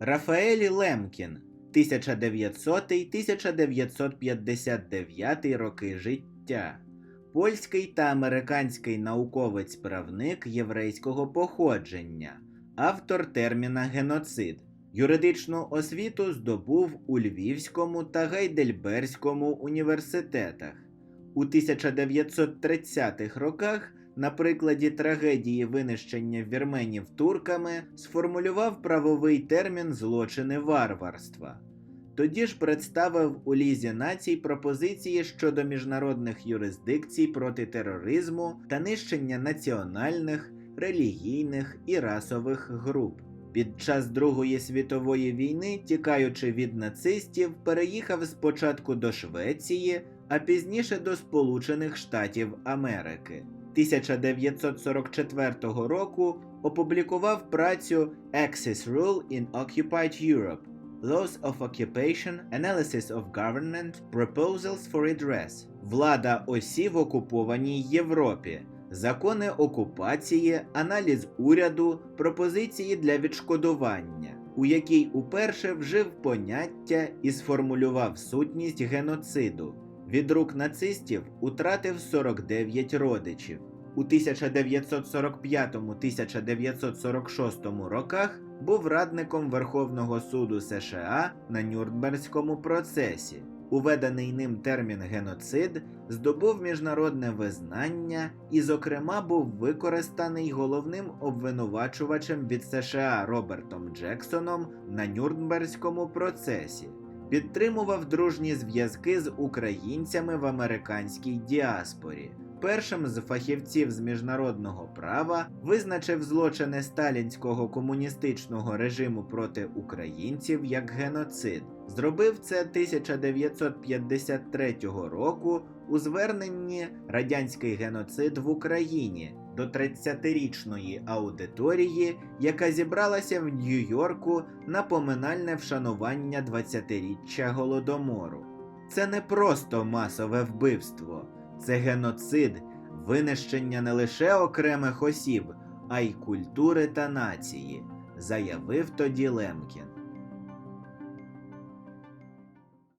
Рафаель Лемкін 1900-1959 роки життя. Польський та американський науковець-правник єврейського походження, автор терміна геноцид. Юридичну освіту здобув у Львівському та Гайдельберзькому університетах. У 1930-х роках на прикладі трагедії винищення вірменів турками сформулював правовий термін злочини варварства. Тоді ж представив у Лізі націй пропозиції щодо міжнародних юрисдикцій проти тероризму та нищення національних, релігійних і расових груп. Під час Другої світової війни, тікаючи від нацистів, переїхав спочатку до Швеції, а пізніше до Сполучених Штатів Америки. 1944 року опублікував працю Axis Rule in Occupied Europe Laws of Occupation, Analysis of Government, Proposals for Redress Влада осі в окупованій Європі. Закони окупації, аналіз уряду, пропозиції для відшкодування, у якій уперше вжив поняття і сформулював сутність геноциду. Від рук нацистів утратив 49 родичів. У 1945-1946 роках був радником Верховного суду США на Нюрнберзькому процесі. Уведений ним термін геноцид здобув міжнародне визнання і, зокрема, був використаний головним обвинувачувачем від США Робертом Джексоном на Нюрнберзькому процесі. Підтримував дружні зв'язки з українцями в американській діаспорі. Першим з фахівців з міжнародного права визначив злочини сталінського комуністичного режиму проти українців як геноцид. Зробив це 1953 року у зверненні Радянський геноцид в Україні до 30-річної аудиторії, яка зібралася в Нью-Йорку на поминальне вшанування 20-річчя голодомору. Це не просто масове вбивство, це геноцид, винищення не лише окремих осіб, а й культури та нації, заявив тоді Лемкін.